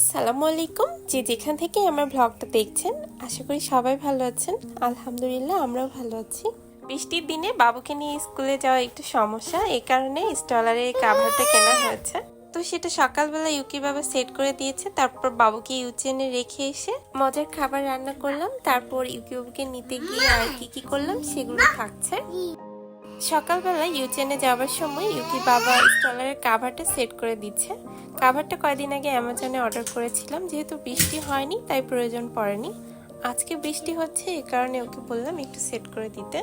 আসসালামু আলাইকুম। যে যেখান থেকে আমার ব্লগটা দেখছেন, আশা করি সবাই ভালো আছেন। আলহামদুলিল্লাহ, আমরাও ভালো আছি। বৃষ্টির দিনে বাবুকে নিয়ে স্কুলে যাওয়া একটু সমস্যা এই কারণে স্টলারের কাভারটা কেনা হয়েছে। তো সেটা সকালবেলা ইউকি বাবা সেট করে দিয়েছে, তারপর বাবুকে ইউচেনে রেখে এসে মজার খাবার রান্না করলাম, তারপর ইউকি বাবুকে নিতে গিয়ে আর কি কি করলাম, সেগুলো থাকছে। সকালবেলা ইউচেনে যাওয়ার সময় ইউকি বাবা স্টলারের কাভারটা সেট করে দিচ্ছে। কাভারটা কয়দিন আগে অ্যামাজনে অর্ডার করেছিলাম। যেহেতু বৃষ্টি হয়নি, তাই প্রয়োজন পড়েনি। আজকে বৃষ্টি হচ্ছে এই কারণে ওকে বললাম একটু সেট করে দিতে।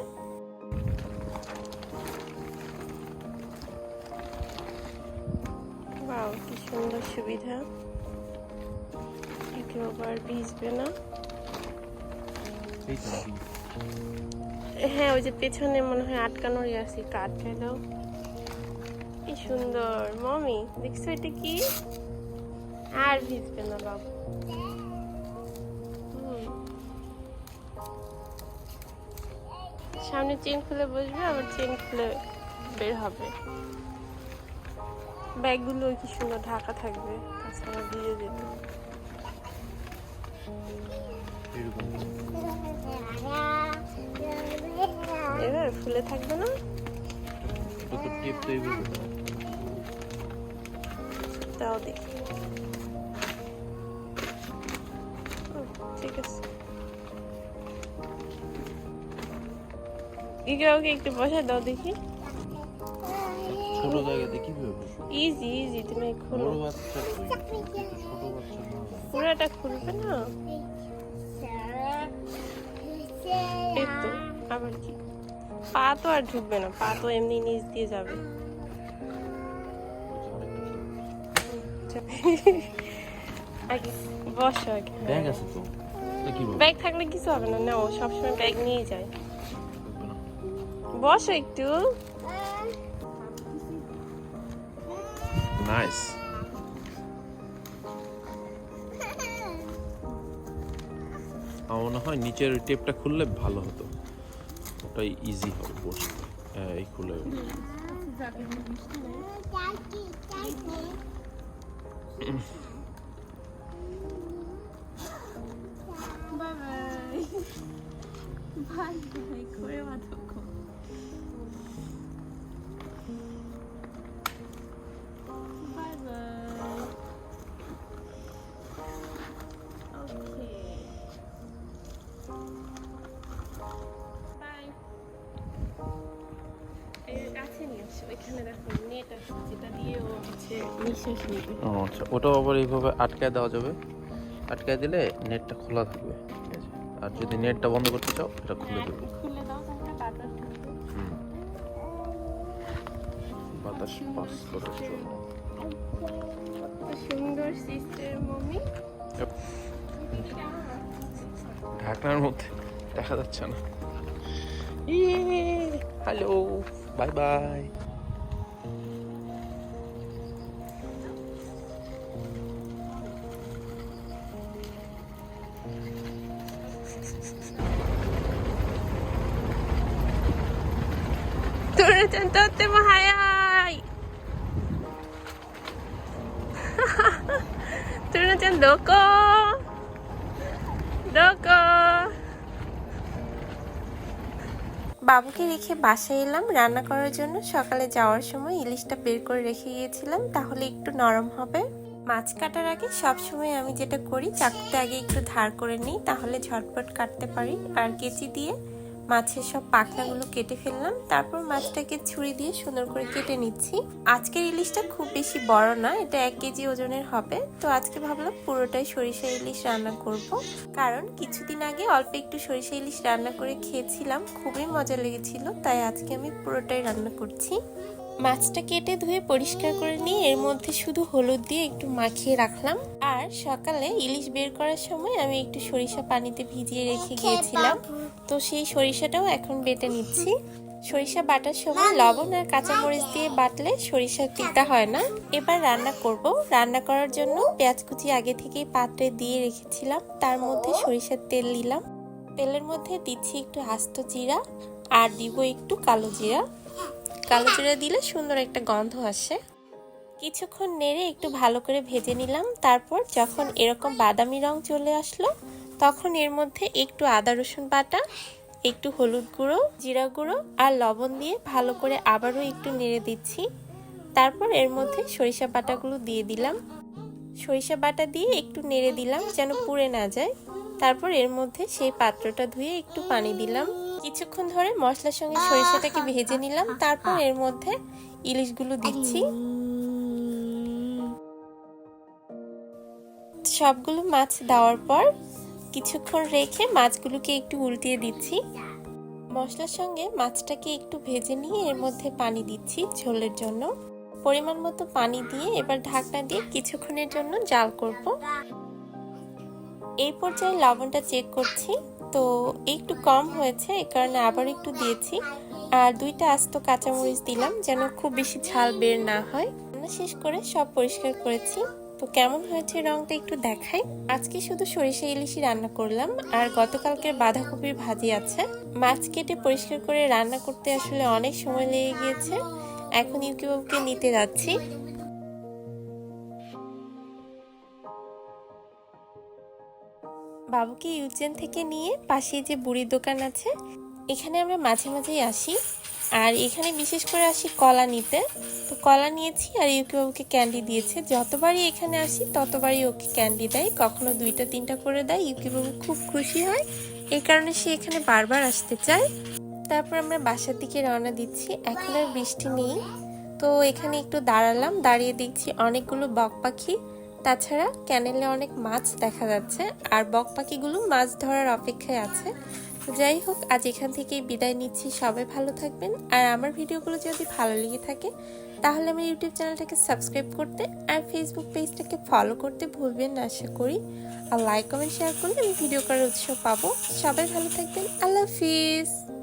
কি সুন্দর সুবিধা। কেউ আবার ভিজবে না? হ্যাঁ ওই যে পেছনে মনে হয় আটকানোরই আছে একটু আটকায় দাও কি সুন্দর। মমি, দেখছ এটা কি? আর ভিজবে না, বাবু। সামনে চেন খুলে বসবে, আবার চেন খুলে বের হবে। ব্যাগগুলো কি সুন্দর ঢাকা থাকবে, তাছাড়া ভিজে যেত। এরকম এবার ফুলে থাকবে না? এটা তো তো এইভাবে তাও দেখি। ঠিক আছে। ইকে ওকে একটু বসে দাও দেখি। ছোট জায়গাতে কীভাবে বসবো? ইজি ইজি তুমি খুলো। বড় বাচ্চা ছোট পুরাটা খুলবে না? আবার কি পা তো আর ঢুকবে না পা তো এমনি নিচ দিয়ে যাবে। আগে বসো আগে। ব্যাগ আছে তো? ব্যাগ থাকলে কিছু হবে না না ও সবসময় ব্যাগ নিয়ে যায় বসো একটু। নাইস আমার মনে হয় নিচের টেপটা খুললে ভালো হতো। ওটাই ইজি হবে বসতে। হ্যাঁ এই খুলে কাছে এখানে দেখো নেট আছে যেটা দিয়ে ও হচ্ছে নিঃশ্বাস নেবে। ও আচ্ছা ওটাও আবার এইভাবে আটকায় দেওয়া যাবে। আটকায় দিলে নেটটা খোলা থাকবে আর যদি নেটটা বন্ধ করতে চাও এটা খুলে দেবে। খুলে দাও তাহলে বাতাস ঢুকবে। বাতাস পাস করার জন্য। সুন্দর সিস্টার মমি ঢাকনার মধ্যে দেখা যাচ্ছে না। Hello bye bye. Turun tote mo hayay! Turun chan doko! Doko! বাবুকে রেখে বাসায় এলাম রান্না করার জন্য সকালে যাওয়ার সময় ইলিশটা বের করে রেখে গিয়েছিলাম তাহলে একটু নরম হবে মাছ কাটার আগে সব সময় আমি যেটা করি, চাকুতে আগে একটু ধার করে নিই, তাহলে ঝটপট কাটতে পারি আর কেচি দিয়ে মাছের সব পাখনাগুলো কেটে ফেললাম। তারপর মাছটাকে ছুরি দিয়ে সুন্দর করে কেটে নিচ্ছি। আজকের ইলিশটা খুব বেশি বড় না, এটা এক কেজি ওজনের হবে। তো আজকে ভাবলাম পুরোটাই সরিষা ইলিশ রান্না করব। কারণ কিছুদিন আগে অল্প একটু সরিষা ইলিশ রান্না করে খেয়েছিলাম, খুবই মজা লেগেছিল, তাই আজকে আমি পুরোটাই রান্না করছি। মাছটা কেটে ধুয়ে পরিষ্কার করে নিয়ে এর মধ্যে শুধু হলুদ দিয়ে একটু মাখিয়ে রাখলাম। আর সকালে ইলিশ বের করার সময় আমি একটু সরিষা পানিতে ভিজিয়ে রেখে গিয়েছিলাম। তো সেই সরিষাটাও এখন বেটে নিচ্ছি। সরিষা বাটার সময় লবণ আর কাঁচামরিচ দিয়ে বাটলে সরিষা তিতা হয় না। এবার রান্না করব। রান্না করার জন্য পেঁয়াজ কুচি আগে থেকেই পাত্রে দিয়ে রেখেছিলাম। তার মধ্যে সরিষার তেল দিলাম তেলের মধ্যে দিচ্ছি একটু আস্ত জিরা আর দিব একটু কালো জিরা। কালো জিরা দিলে সুন্দর একটা গন্ধ আসে। কিছুক্ষণ নেড়ে একটু ভালো করে ভেজে নিলাম। তারপর যখন এরকম বাদামি রং চলে আসলো, তখন এর মধ্যে একটু আদা রসুন বাটা, একটু হলুদ গুঁড়ো, জিরা গুঁড়ো আর লবণ দিয়ে ভালো করে আবারও একটু নেড়ে দিচ্ছি। তারপর এর মধ্যে সরিষা বাটাগুলো দিয়ে দিলাম। সরিষা বাটা দিয়ে একটু নেড়ে দিলাম যেন পুড়ে না যায়। তারপর এর মধ্যে সেই পাত্রটা ধুয়ে একটু পানি দিলাম। কিছুক্ষণ ধরে মশলার সঙ্গে সরিষাটাকে ভেজে নিলাম। তারপর এর মধ্যে ইলিশগুলো দিচ্ছি। সবগুলো মাছ দেওয়ার পর কিছুক্ষণ রেখে মাছগুলোকে একটু উল্টিয়ে দিচ্ছি। মশলার সঙ্গে মাছটাকে একটু ভেজে নিয়ে এর মধ্যে পানি দিচ্ছি ঝোলের জন্য। পরিমাণ মতো পানি দিয়ে এবার ঢাকনা দিয়ে কিছুক্ষণের জন্য জাল করব। এই পর্যায়ে লবণটা চেক করছি। তো একটু কম হয়েছে এই কারণে আবার একটু দিয়েছি। আর দুইটা আস্ত কাঁচামরিচ দিলাম যেন খুব বেশি ঝাল বের না হয়। রান্না শেষ করে সব পরিষ্কার করেছি। তো কেমন হয়েছে রংটা একটু দেখাই। আজকে শুধু সরিষা ইলিশই রান্না করলাম, আর গতকালকের বাঁধাকপির ভাজি আছে। মাছ কেটে পরিষ্কার করে রান্না করতে আসলে অনেক সময় লেগে গিয়েছে। এখন ইউকিবাবুকে নিতে যাচ্ছি। বাবুকে ইউজেন থেকে নিয়ে পাশে যে বুড়ির দোকান আছে, এখানে আমরা মাঝে মাঝেই আসি। আর এখানে বিশেষ করে আসি কলা নিতে। তো কলা নিয়েছি আর ইউকিবাবুকে ক্যান্ডি দিয়েছে। যতবারই এখানে আসি, ততবারই ওকে ক্যান্ডি দেয়। কখনো দুইটা, তিনটা করে দেয়। ইউকিবাবু খুব খুশি হয়। এই কারণে সে এখানে বারবার আসতে চায়। তারপর আমরা বাসার দিকে রওনা দিচ্ছি। এখন আর বৃষ্টি নেই। তো এখানে একটু দাঁড়ালাম। দাঁড়িয়ে দেখছি অনেকগুলো বক পাখি। তাছাড়া ক্যানেলে অনেক মাছ দেখা যাচ্ছে, আর বক পাখিগুলো মাছ ধরার অপেক্ষায় আছে। যাই হোক, আজ এখান থেকেই বিদায় নিচ্ছি। সবাই ভালো থাকবেন, আর আমার ভিডিওগুলো যদি ভালো লেগে থাকে, তাহলে আমার ইউটিউব চ্যানেলটাকে সাবস্ক্রাইব করতে আর ফেসবুক পেজটাকে ফলো করতে ভুলবেন না, আশা করি। আর লাইক কমেন্ট শেয়ার করলে আমি ভিডিও করার উৎসাহ পাবো। সবাই ভালো থাকবেন। আল্লাহ হাফিজ।